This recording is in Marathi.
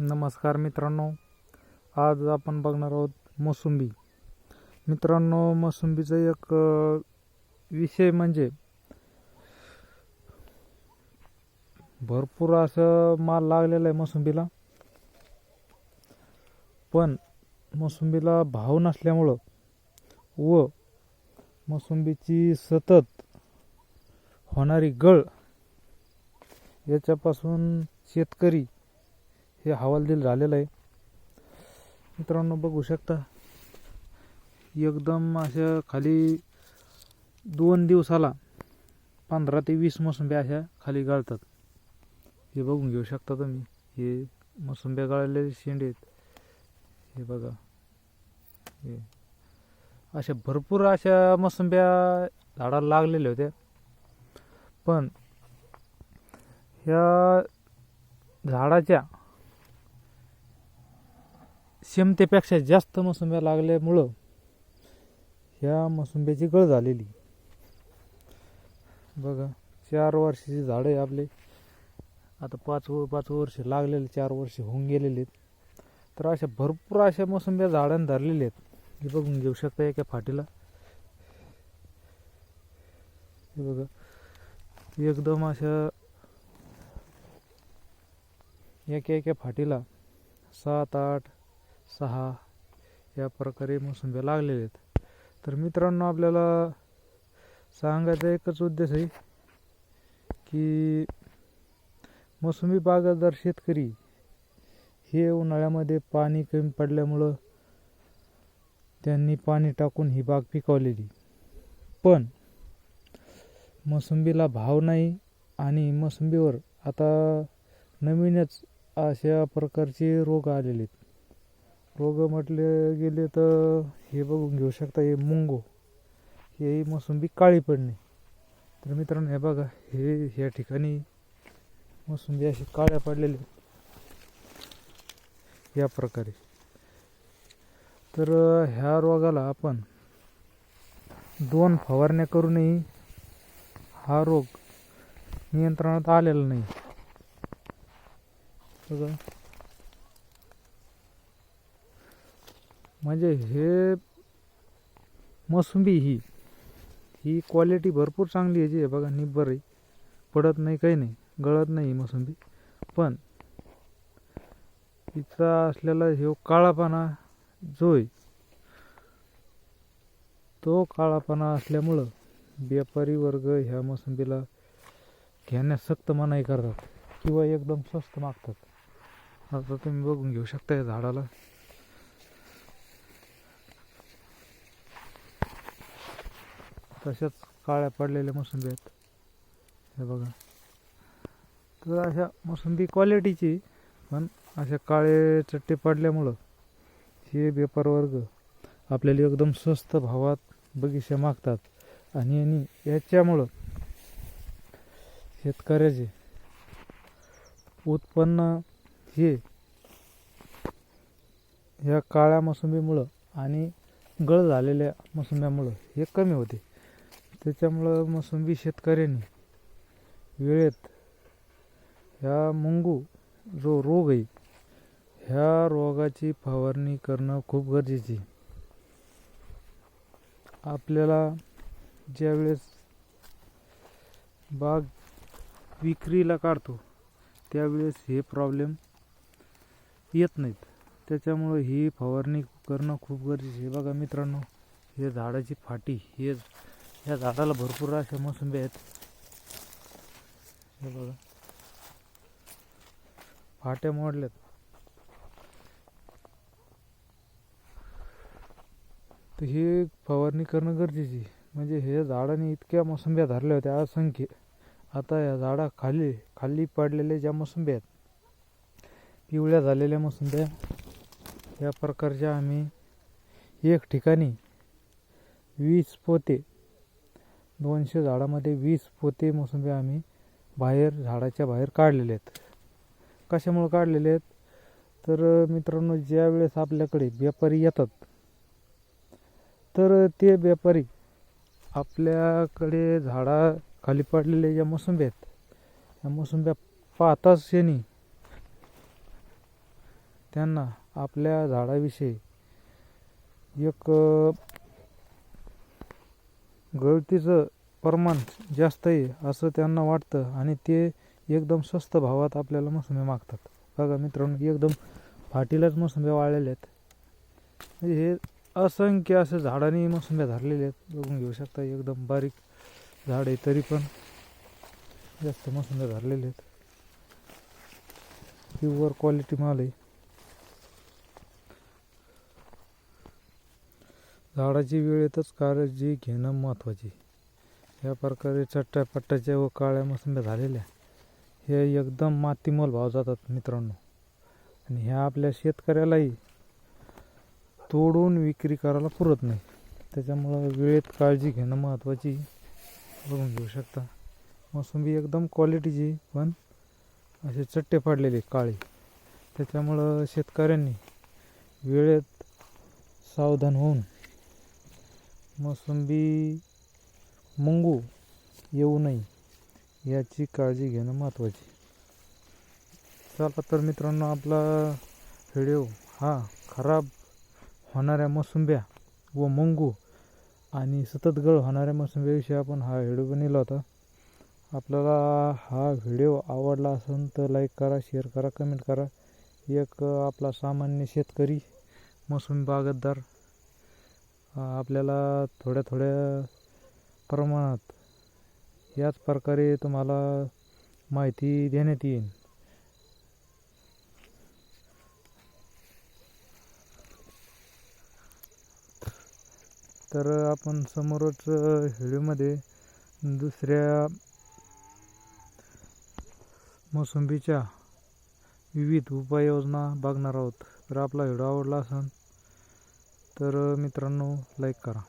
नमस्कार मित्रांनो आज आपण बघणार आहोत मोसंबी. मित्रांनो मोसुंबीचा एक विषय म्हणजे भरपूर असं माल लागलेला आहे मोसंबीला. पण मोसंबीला भाव नसल्यामुळं व मोसंबीची सतत होणारी गळ याच्यापासून शेतकरी हे हवालदिल झालेलं आहे. मित्रांनो बघू शकता. एकदम अशा खाली दोन दिवसाला पंधरा ते वीस मोसंब्या अशा खाली गाळतात. हे बघून घेऊ शकता तुम्ही. हे मोसंब्या गाळलेले शेंडे आहेत. हे बघा. हे. अशा भरपूर अशा मोसंब्या झाडाला लागलेल्या होत्या. पण ह्या झाडाच्या क्षमतेपेक्षा जास्त मोसंब्या लागल्यामुळं ह्या मोसंब्याची गळ झालेली. बघा चार वर्षाची झाडं आहे आपले. आता पाच व पाच वर्ष लागलेले चार वर्ष होऊन गेलेले आहेत. तर अशा भरपूर अशा मोसंब्या झाडांना धरलेल्या आहेत. हे बघून घेऊ शकता एका फाटीला. हे बघा एकदम अशा एका एका फाटीला सात आठ सहा या प्रकारे मोसंब्या लागलेल्या आहेत. तर मित्रांनो आपल्याला सांगायचा एकच उद्देश आहे की मोसंबी बागायतदार शेतकरी हे उन्हाळ्यामध्ये पाणी कमी पडल्यामुळं त्यांनी पाणी टाकून ही बाग पिकवलेली. पण मोसंबीला भाव नाही आणि मोसंबीवर आता नवीनच अशा प्रकारचे रोग आलेले आहेत. रोग म्हटले गेले तर हे बघून घेऊ शकता हे मुंगो. हे मोसंबी काळी पडणे. तर मित्रांनो हे बघा हे ह्या ठिकाणी मोसंबी अशी काळ्या पडलेली या प्रकारे. तर ह्या रोगाला आपण दोन फवारण्या करूनही हा रोग नियंत्रणात आलेला नाही. बघा. म्हणजे हे मोसंबी ही ही क्वालिटी भरपूर चांगली याची आहे बघा निब्बर आहे. पडत नाही काही नाही गळत नाही मोसंबी. पण तिचा असलेला ह्यो काळापणा जो आहे तो काळापणा असल्यामुळं व्यापारी वर्ग ह्या मोसंबीला घेण्यास सक्त मनाई करतात किंवा एकदम स्वस्त मागतात. आता तुम्ही बघून घेऊ शकता या झाडाला. तशाच काळ्या पडलेल्या मोसंबी आहेत. हे बघा. तर अशा मोसंबी क्वालिटीची पण अशा काळे चट्टे पडल्यामुळं हे व्यापार वर्ग आपल्याला एकदम स्वस्त भावात बगीचा मागतात. आणि आणि याच्यामुळं शेतकऱ्याचे उत्पन्न हे ह्या काळ्या मोसंबीमुळं आणि गळ झालेल्या मोसंब्यामुळं हे कमी होते. त्याच्यामुळं मोसंबी शेतकऱ्यांनी वेळेत ह्या मुंगू जो रोग आहे ह्या रोगाची फवारणी करणं खूप गरजेची आहे. आपल्याला ज्यावेळेस बाग विक्रीला काढतो त्यावेळेस हे प्रॉब्लेम येत नाहीत त्याच्यामुळं ही फवारणी करणं खूप गरजेचं आहे बघा मित्रांनो हे झाडाची फाटी हे ह्या झाडाला भरपूर अशा मोसंबी आहेत. हे बघा. फाट्या मोडलेत तर हे फवारणी करणं गरजेची आहे. म्हणजे हे झाडाने इतक्या मोसंब्या धरल्या होत्या असंख्य. आता या झाडा खाली खाली पडलेल्या ज्या मोसंब्या आहेत पिवळ्या झालेल्या मोसंब्या या प्रकारच्या आम्ही एक ठिकाणी वीस पोते दोनशे झाडामध्ये वीस पोते मोसंबी आम्ही बाहेर झाडाच्या बाहेर काढलेले आहेत. कशामुळे काढलेले आहेत? तर मित्रांनो ज्या वेळेस आपल्याकडे व्यापारी येतात तर ते व्यापारी आपल्याकडे झाडा खाली पडलेल्या ज्या मोसंब्या आहेत. त्या मोसंब्या पाहताच यांनी त्यांना आपल्या झाडाविषयी एक गळतीचं प्रमाण जास्त आहे असं त्यांना वाटतं आणि ते एकदम स्वस्त भावात आपल्याला मोसंबी मागतात. बघा मित्रांनो एकदम फाटीलाच मोसंब्या वाळलेल्या आहेत. म्हणजे हे असंख्य असे झाडांनी मोसंब्या धरलेल्या आहेत. बघून घेऊ शकता एकदम बारीक झाड आहे तरी पण जास्त मोसंब्या धरलेल्या आहेत. प्युअर क्वालिटी माल आहे. झाडाची वेळेतच काळजी घेणं महत्त्वाची या प्रकारे चट्ट्या पट्ट्याच्या व काळ्या मोसंब्या झालेल्या हे एकदम मातीमोल भाव जातात मित्रांनो. आणि ह्या आपल्या शेतकऱ्यालाही तोडून विक्री करायला पुरत नाही. त्याच्यामुळं वेळेत काळजी घेणं महत्त्वाची बघून घेऊ शकता. मोसंबी एकदम क्वालिटीची पण असे चट्टे पडलेले काळे. त्याच्यामुळं शेतकऱ्यांनी वेळेत सावधान होऊन मोसंबी मुंगू येऊ नये याची काळजी घेणं महत्त्वाची चला तर मित्रांनो आपला व्हिडिओ हा खराब होणाऱ्या मोसंब्या व मुंगू आणि सतत गळ होणाऱ्या मोसंब्याविषयी आपण हा व्हिडिओ बनवला होता. आपल्याला हा व्हिडिओ आवडला असेल तर लाईक करा शेअर करा कमेंट करा. एक आपला सामान्य शेतकरी मोसंबी बागतदार आपल्याला थोड्या थोड्या प्रमाणात याच प्रकारे तुम्हाला माहिती देण्यात येईल. तर आपण समोरच व्हिडिओमध्ये दुसऱ्या मोसंबीच्या विविध उपाययोजना बघणार आहोत. तर आपला व्हिडिओ आवडला असेल तर मित्रांनो लाईक करा.